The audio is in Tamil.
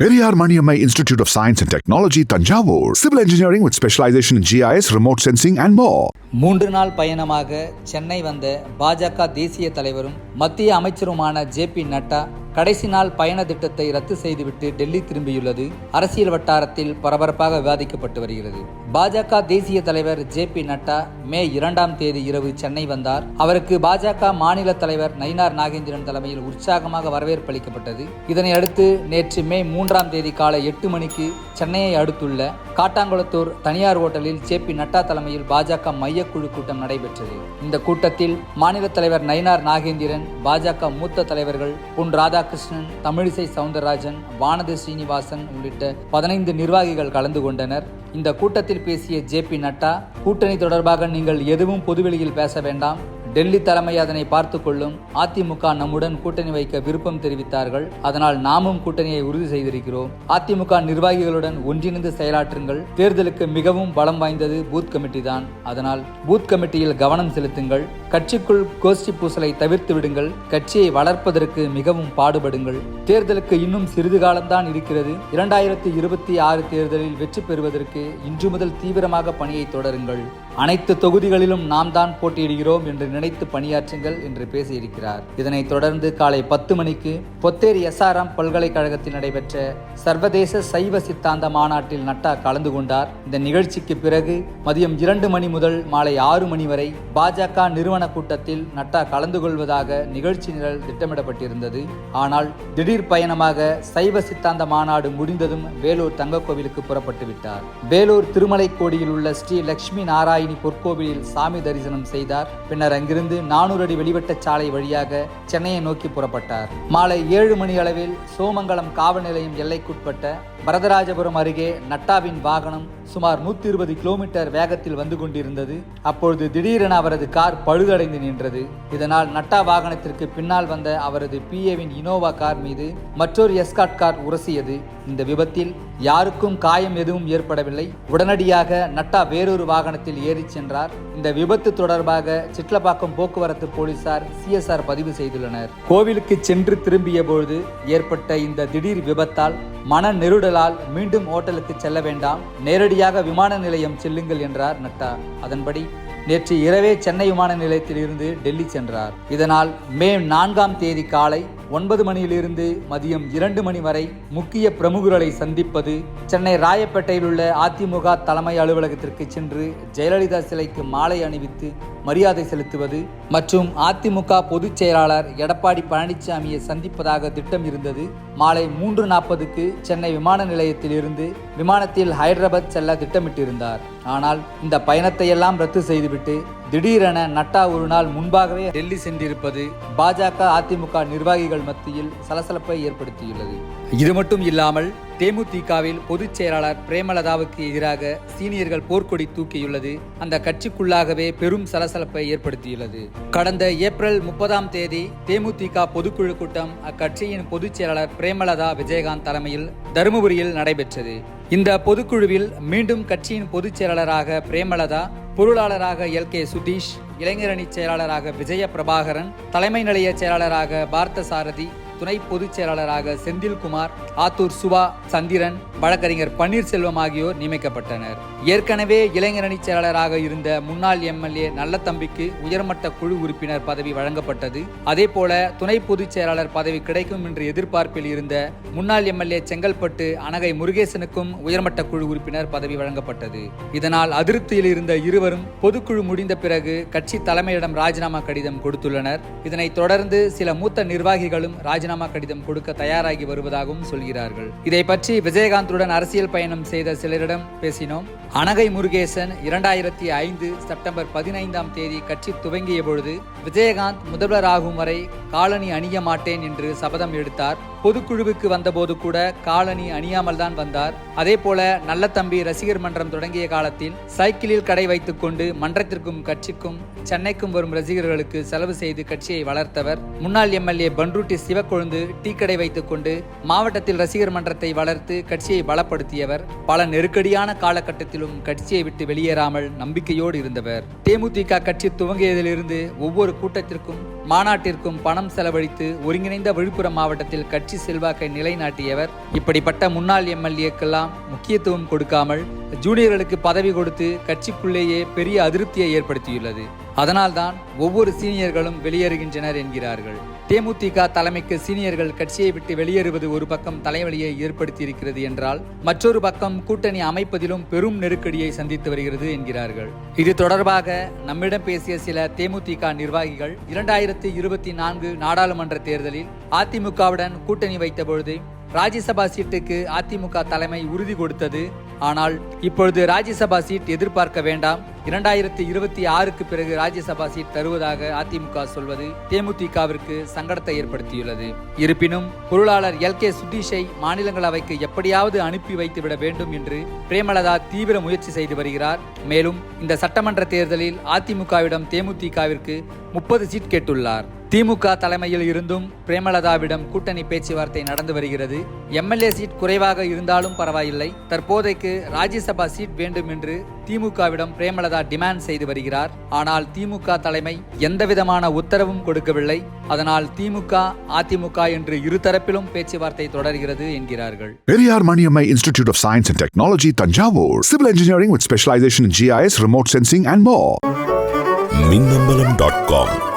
Periyar Maniammai institute of science and technology Thanjavur civil engineering with specialisation GIS remote sensing and மோ மூன்று நாள் பயணமாக சென்னை வந்த பாஜக தேசிய தலைவரும் மத்திய அமைச்சருமான ஜே பி நட்டா கடைசி நாள் பயண திட்டத்தை ரத்து செய்துவிட்டு டெல்லி திரும்பியுள்ளது. அரசியல் வட்டாரத்தில் பரபரப்பாக விவாதிக்கப்பட்டு வருகிறது. பாஜக தேசிய தலைவர் ஜே பி நட்டா மே இரண்டாம் தேதி இரவு சென்னை வந்தார். அவருக்கு பாஜக மாநில தலைவர் நயினார் நாகேந்திரன் தலைமையில் உற்சாகமாக வரவேற்பு அளிக்கப்பட்டது. இதனை அடுத்து நேற்று மே மூன்றாம் தேதி காலை எட்டு மணிக்கு சென்னையை அடுத்துள்ள காட்டாங்குளத்தூர் தனியார் ஓட்டலில் ஜே பி நட்டா தலைமையில் பாஜக மையக்குழு கூட்டம் நடைபெற்றது. இந்த கூட்டத்தில் மாநில தலைவர் நயினார் நாகேந்திரன் பாஜக மூத்த தலைவர்கள் பொன் ராதாகிருஷ்ணன் தமிழிசை சவுந்தரராஜன் வானதி ஸ்ரீனிவாசன் உள்ளிட்ட பதினைந்து நிர்வாகிகள் கலந்து கொண்டனர். இந்த கூட்டத்தில் பேசிய ஜே பி நட்டா கூட்டணி தொடர்பாக நீங்கள் எதுவும் பொதுவெளியில் பேச வேண்டாம். டெல்லி தலைமை அதனை பார்த்து கொள்ளும். அதிமுக நம்முடன் கூட்டணி வைக்க விருப்பம் தெரிவித்தார்கள். அதனால் நாமும் கூட்டணியை உறுதி செய்திருக்கிறோம். அதிமுக நிர்வாகிகளுடன் ஒன்றிணைந்து செயலாற்றுங்கள். தேர்தலுக்கு மிகவும் பலம் வாய்ந்தது பூத் கமிட்டி தான். அதனால் பூத் கமிட்டியில் கவனம் செலுத்துங்கள். கட்சிக்குள் கோஷ்டி பூசலை தவிர்த்து விடுங்கள். கட்சியை வளர்ப்பதற்கு மிகவும் பாடுபடுங்கள். தேர்தலுக்கு இன்னும் சிறிது காலம்தான் இருக்கிறது. இரண்டாயிரத்தி இருபத்தி ஆறு தேர்தலில் வெற்றி பெறுவதற்கு இன்று முதல் தீவிரமாக பணியை தொடருங்கள். அனைத்து தொகுதிகளிலும் நாம் தான் போட்டியிடுகிறோம் என்று நினைத்து பணியாற்றுங்கள் என்று பேசியிருக்கிறார். இதனைத் தொடர்ந்து காலை பத்து மணிக்கு பொத்தேரி எஸ்ஆர்எம் பல்கலைக்கழகத்தில் நடைபெற்ற சர்வதேச சைவ சித்தாந்த மாநாட்டில் நட்டா கலந்து கொண்டார். இந்த நிகழ்ச்சிக்கு பிறகு மதியம் இரண்டு மணி முதல் மாலை ஆறு மணி வரை பாஜக நிறுவன கூட்டத்தில் நட்டா கலந்து கொள்வதாக நிகழ்ச்சி நிரல் திட்டமிடப்பட்டிருந்தது. ஆனால் திடீர் பயணமாக சைவ சித்தாந்த மாநாடு முடிந்ததும் வேலூர் தங்கக்கோவிலுக்கு புறப்பட்டு விட்டார். வேலூர் திருமலைக்கோடியில் உள்ள ஸ்ரீ லட்சுமி நாராயணி பொற்கோவிலில் சாமி தரிசனம் செய்தார். பின்னர் அங்கிருந்து நானூறு அடி வெளிவட்ட சாலை வழியாக சென்னையை நோக்கி புறப்பட்டார். மாலை ஏழு மணி அளவில் சோமங்கலம் காவல் நிலையம் எல்லைக்குட்பட்ட வரதராஜபுரம் அருகே நட்டாவின் வாகனம் சுமார் நூத்தி இருபது கிலோமீட்டர் வேகத்தில் வந்து கொண்டிருந்தது. அப்பொழுது திடீரென அவரது கார் பழுதடைந்து நின்றது. இதனால் நட்டா வாகனத்திற்கு பின்னால் வந்த அவரது பிஏவின் இனோவா கார் மீது மற்றொரு எஸ்காட் கார் உரசியது. இந்த விபத்தில் யாருக்கும் காயம் எதுவும் ஏற்படவில்லை. உடனடியாக நட்டா வேறொரு வாகனத்தில் ஏறி சென்றார். இந்த விபத்து தொடர்பாக சிட்லப்பாக்கம் போக்குவரத்து போலீசார் சிஎஸ்ஆர் பதிவு செய்துள்ளனர். கோவிலுக்கு சென்று திரும்பிய பொழுது ஏற்பட்ட இந்த திடீர் விபத்தால் மன நெருடலால் மீண்டும் ஹோட்டலுக்கு செல்ல வேண்டாம். நேரடியாக விமான நிலையம் செல்லுங்கள் என்றார் நட்டா. அதன்படி நேற்று இரவே சென்னை விமான நிலையத்தில் இருந்து டெல்லி சென்றார். இதனால் மே நான்காம் தேதி காலை ஒன்பது மணியிலிருந்து மதியம் இரண்டு மணி வரை முக்கிய பிரமுகர்களை சந்திப்பது சென்னை ராயப்பேட்டையில் உள்ள அதிமுக தலைமை அலுவலகத்திற்கு சென்று ஜெயலலிதா சிலைக்கு மாலை அணிவித்து மரியாதை செலுத்துவது மற்றும் அதிமுக பொதுச் செயலாளர் எடப்பாடி பழனிசாமியை சந்திப்பதாக திட்டம் இருந்தது. மாலை மூன்று நாற்பதுக்கு சென்னை விமான நிலையத்தில் இருந்து விமானத்தில் ஹைதராபாத் செல்ல திட்டமிட்டிருந்தார். ஆனால் இந்த பயணத்தை எல்லாம் ரத்து செய்துவிட்டு திடீரென நட்டா ஒரு நாள் முன்பாகவே டெல்லி சென்றிருப்பது பாஜக அதிமுக நிர்வாகிகள் மத்தியில் சலசலப்பை ஏற்படுத்தியுள்ளது. இது மட்டும் இல்லாமல் தேமுதிகவில் பொதுச் செயலாளர் பிரேமலதாவுக்கு எதிராக சீனியர்கள் போர்க்கொடி தூக்கியுள்ளது. அந்த கட்சிக்குள்ளாகவே பெரும் சலசலப்பை ஏற்படுத்தியுள்ளது. கடந்த ஏப்ரல் முப்பதாம் தேதி தேமுதிக பொதுக்குழு கூட்டம் அக்கட்சியின் பொதுச் செயலாளர் பிரேமலதா விஜயகாந்த் தலைமையில் தருமபுரியில் நடைபெற்றது. இந்த பொதுக்குழுவில் மீண்டும் கட்சியின் பொதுச் செயலாளராக பிரேமலதா பொருளாளராக எல் கே சுதீஷ் இளைஞரணி செயலாளராக விஜய பிரபாகரன் தலைமை நிலைய செயலாளராக பார்த்த சாரதி துணை பொதுச் செயலாளராக செந்தில்குமார் ஆத்தூர் சுவா சந்திரன் வழக்கறிஞர் பன்னீர்செல்வம் ஆகியோர் நியமிக்கப்பட்டனர். ஏற்கனவே இளைஞரணி செயலாளராக இருந்த முன்னாள் எம்எல்ஏ நல்லத்தம்பிக்கு உயர்மட்ட குழு உறுப்பினர் பதவி வழங்கப்பட்டது. அதே போல துணை பொதுச் செயலாளர் பதவி கிடைக்கும் என்று எதிர்பார்ப்பில் இருந்த முன்னாள் எம்எல்ஏ செங்கல்பட்டு அனகை முருகேசனுக்கும் உயர்மட்ட குழு உறுப்பினர் பதவி வழங்கப்பட்டது. இதனால் அதிருப்தியில் இருந்த இருவரும் பொதுக்குழு முடிந்த பிறகு கட்சி தலைமையிடம் ராஜினாமா கடிதம் கொடுத்துள்ளனர். இதனைத் தொடர்ந்து சில மூத்த நிர்வாகிகளும் ராஜினாமா கடிதம் கொடுக்க தயாராகி வருவதாகவும் சொல்கிறார்கள். இதை பற்றி விஜயகாந்துடன் அரசியல் பயணம் செய்த சிலரிடம் பேசினோம். அனகை முருகேசன் இரண்டாயிரத்தி ஐந்து செப்டம்பர் பதினைந்தாம் தேதி கட்சி துவங்கிய பொழுது விஜயகாந்த் முதல்வராகும் வரை காலனி அணிய மாட்டேன் என்று சபதம் எடுத்தார். பொதுக்குழுவுக்கு வந்தபோது கூட காலனி அணியாமல் தான் வந்தார். அதே போல தம்பி ரசிகர் மன்றம் தொடங்கிய காலத்தில் சைக்கிளில் கடை வைத்துக் கொண்டு மன்றத்திற்கும் கட்சிக்கும் சென்னைக்கும் வரும் ரசிகர்களுக்கு செலவு செய்து கட்சியை வளர்த்தவர். முன்னாள் எம்எல்ஏ பன்ருட்டி சிவக்கொழுந்து டீ கடை வைத்துக் கொண்டு மாவட்டத்தில் ரசிகர் மன்றத்தை வளர்த்து கட்சியை பலப்படுத்தியவர். பல நெருக்கடியான காலகட்டத்திலும் கட்சியை விட்டு வெளியேறாமல் நம்பிக்கையோடு இருந்தவர். தேமுதிக கட்சி துவங்கியதிலிருந்து ஒவ்வொரு கூட்டத்திற்கும் மாநாட்டிற்கும் பணம் செலவழித்து ஒருங்கிணைந்த விழுப்புரம் மாவட்டத்தில் கட்சி செல்வாக்கை நிலைநாட்டியவர். இப்படிப்பட்ட முன்னாள் எம்எல்ஏக்கெல்லாம் முக்கியத்துவம் கொடுக்காமல் ஜூனியர்களுக்கு பதவி கொடுத்து கட்சிக்குள்ளேயே பெரிய அதிருப்தியை ஏற்படுத்தியுள்ளது. அதனால்தான் ஒவ்வொரு சீனியர்களும் வெளியேறுகின்றனர் என்கிறார்கள். தேமுதிக தலைமைக்கு சீனியர்கள் கட்சியை விட்டு வெளியேறுவது ஒரு பக்கம் தலைவலியை ஏற்படுத்தியிருக்கிறது என்றால் மற்றொரு பக்கம் கூட்டணி அமைப்பதிலும் பெரும் நெருக்கடியை சந்தித்து வருகிறது என்கிறார்கள். இது தொடர்பாக நம்மிடம் பேசிய சில தேமுதிக நிர்வாகிகள் இரண்டாயிரத்தி இருபத்தி நான்கு நாடாளுமன்ற தேர்தலில் அதிமுகவுடன் கூட்டணி வைத்தபொழுது ராஜ்யசபா சீட்டுக்கு அதிமுக தலைமை உறுதி கொடுத்தது ஆனால் இப்பொழுது ராஜ்யசபா சீட் எதிர்பார்க்க வேண்டாம். இரண்டாயிரத்தி இருபத்தி ஆறுக்கு பிறகு ராஜ்யசபா சீட் தருவதாக அதிமுக சொல்வது தேமுதிகவிற்கு சங்கடத்தை ஏற்படுத்தியுள்ளது. இருப்பினும் பொருளாளர் எல் கே சுதீஷை மாநிலங்களவைக்கு எப்படியாவது அனுப்பி வைத்துவிட வேண்டும் என்று பிரேமலதா தீவிர முயற்சி செய்து வருகிறார். மேலும் இந்த சட்டமன்ற தேர்தலில் அதிமுகவிடம் தேமுதிகவிற்கு முப்பது சீட் கேட்டுள்ளார். திமுக தலைமையில் இருந்தும் பிரேமலதாவிடம் கூட்டணி பேச்சுவார்த்தை நடந்து வருகிறது. எம்எல்ஏ சீட் குறைவாக இருந்தாலும் பரவாயில்லை. தற்போதைக்கு ராஜ்யசபா சீட் வேண்டும் என்று திமுகவிடம் பிரேமலதா டிமாண்ட் செய்து வருகிறார். ஆனால் திமுக தலைமை எந்தவிதமான உத்தரவும் கொடுக்கவில்லை. அதனால் திமுக அதிமுக என்று இருதரப்பிலும் பேச்சுவார்த்தை தொடர்கிறது என்கிறார்கள். Periyar Maniamma Institute of Science and Technology, Tanjavur. Civil engineering with specialization in GIS, remote sensing, and more. Minnambalam dot com